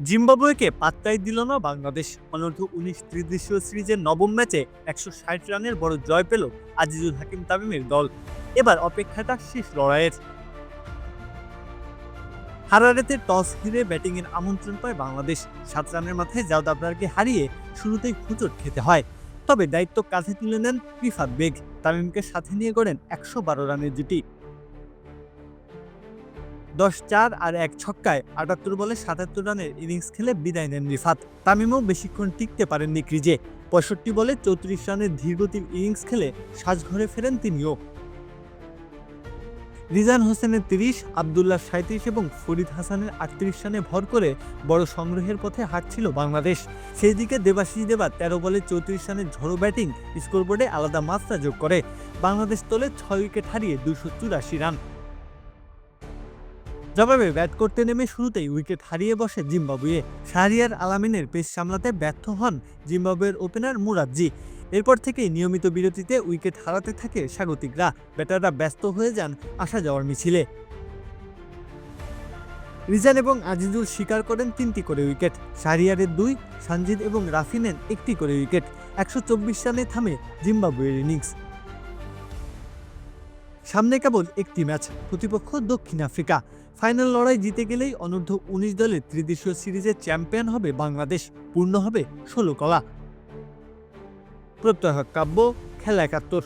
জিম্বাবুয়েকে পাত্তাই দিল না বাংলাদেশ। অনূর্ধ্ব উনিশ ত্রিদেশীয় সিরিজের নবম ম্যাচে একশো ষাট রানের বড় জয় পেল আজিজুল হাকিম তামিমের দল। এবার অপেক্ষাটা শেষ লড়াইয়ের। হারারেতে টস হিরে ব্যাটিংয়ের আমন্ত্রণ পায় বাংলাদেশ। সাত রানের মাথায় জাউদ আবরারকে হারিয়ে শুরুতেই হুচট খেতে হয়। তবে দায়িত্ব কাঁধে তুলে নেন রিফাত বেগ। তামিমকে সাথে নিয়ে গড়েন একশো বারো রানের জুটি। দশ চার আর এক ছক্কায় আটাত্তর বলে সাতাত্তর রানের ইনিংস খেলে বিদায় নেন রিফাত। তামিমও বেশিক্ষণ টিকতে পারেননি ক্রিজে। পঁয়ষট্টি বলে চৌত্রিশ রানের ধীরগতির ইনিংস খেলে সাজঘরে ফেরেন তিনিও। রিজান হোসেনের তিরিশ, আবদুল্লাহ সাঁত্রিশ এবং ফরিদ হাসানের আটত্রিশ রানে ভর করে বড় সংগ্রহের পথে হাঁটছিল বাংলাদেশ। সেই দিকে দেবাশিস দেবা তেরো বলে চৌত্রিশ রানের ঝড়ো ব্যাটিং স্কোরবোর্ডে আলাদা মাত্রা যোগ করে। বাংলাদেশ তোলে ছয় উইকেট হারিয়ে দুশো চুরাশি রান। জবাবে ব্যাট করতে নেমে শুরুতেই উইকেট হারিয়ে বসে জিম্বাবুয়ে। শাহরিয়ার আলামিনের পেস সামলাতে ব্যর্থ হন জিম্বাবুয়ের ওপেনার মুরাজ্জি এরপর থেকেই নিয়মিত বিরতিতে উইকেট হারাতে থাকে স্বাগতিকরা। ব্যাটাররা ব্যস্ত হয়ে যান আসা যাওয়ার মিছিলে। রিজান এবং আজিজুল স্বীকার করেন তিনটি করে উইকেট। শাহরিয়ারের দুই, সানজিদ এবং রাফি নেন একটি করে উইকেট। একশো চব্বিশ রানে থামে জিম্বাবুয়ের ইনিংস। সামনে কেবল একটি ম্যাচ, প্রতিপক্ষ দক্ষিণ আফ্রিকা। ফাইনাল লড়াই জিতে গেলেই অনূর্ধ্ব উনিশ দলের ত্রিদেশীয় সিরিজের চ্যাম্পিয়ন হবে বাংলাদেশ, পূর্ণ হবে ষোলো কলা। প্রত্যয় কাব্য, খেলা একাত্তর।